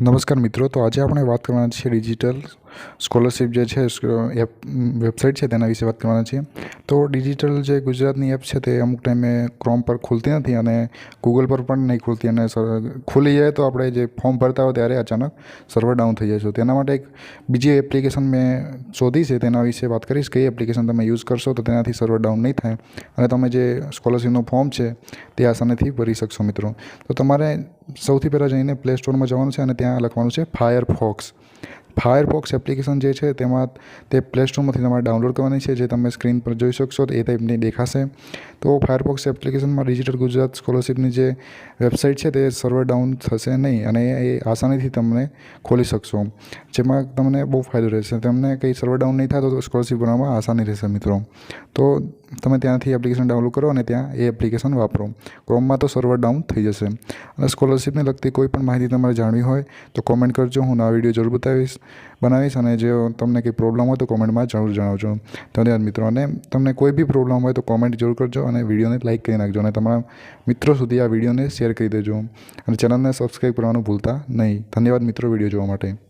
નમસ્કાર મિત્રો, તો આજે આપણે વાત કરવાના છીએ ડિજિટલ સ્કોલરશિપ જે છે એપ વેબસાઇટ છે, તેના વિશે વાત કરવાના છીએ. તો ડિજિટલ જે ગુજરાતની એપ છે તે અમુક ટાઈમે ક્રોમ પર ખુલતી નથી અને ગૂગલ પર પણ નહીં ખુલતી અને ખુલી જાય તો આપણે જે ફોર્મ ભરતા હોય ત્યારે અચાનક સર્વર ડાઉન થઈ જાય છે. તેના માટે એક બીજી એપ્લિકેશન મેં શોધી છે, તેના વિશે વાત કરીશ. કઈ એપ્લિકેશન તમે યુઝ કરશો તો તેનાથી સર્વર ડાઉન નહીં થાય અને તમે જે સ્કોલરશિપનું ફોર્મ છે તે આસાનીથી ભરી શકશો મિત્રો. તો તમારે સૌથી પહેલાં જઈને પ્લે સ્ટોરમાં જવાનું છે અને ત્યાં લખવાનું છે ફાયરફોક્સ ફાયરફોક્સ એપ્લિકેશન જે છે, તેમાં તે પ્લે સ્ટોરમાંથી તમારે ડાઉનલોડ કરવાની છે, જે તમે સ્ક્રીન પર જોઈ શકશો, એ ટાઈપની દેખાશે. તો ફાયરફોક્સ એપ્લિકેશનમાં ડિજિટલ ગુજરાત સ્કોલરશિપની જે વેબસાઇટ છે તે સર્વર ડાઉન થશે નહીં અને એ આસાનીથી તમને ખોલી શકશો. જેમાં તમને બહુ ફાયદો રહેશે. તમને કંઈ સર્વર ડાઉન નહીં થાય તો સ્કોલરશિપ ભરવામાં આસાની રહેશે મિત્રો. તો તમે ત્યાંથી એપ્લિકેશન ડાઉનલોડ કરો અને ત્યાં એ એપ્લિકેશન વાપરો. ક્રોમમાં તો સર્વર ડાઉન થઈ જશે. અને સ્કોલરશિપને લગતી કોઈ પણ માહિતી તમારે જાણવી હોય તો કોમેન્ટ કરજો. હું નવા વીડિયો જરૂર બતાવીશ. બનાવીશ અને જો તમને કંઈ પ્રોબ્લેમ હોય તો કોમેન્ટમાં જરૂર જણાવજો. ધન્યવાદ મિત્રો અને તમને કોઈ બી પ્રોબ્લેમ હોય તો કોમેન્ટ જરૂર કરજો અને વિડીયોને લાઇક કરી નાખજો અને તમારા મિત્રો સુધી આ વિડીયોને શેર કરી દેજો. અને ચેનલને સબસ્ક્રાઈબ કરવાનું ભૂલતા નહીં. ધન્યવાદ મિત્રો વીડિયો જોવા માટે.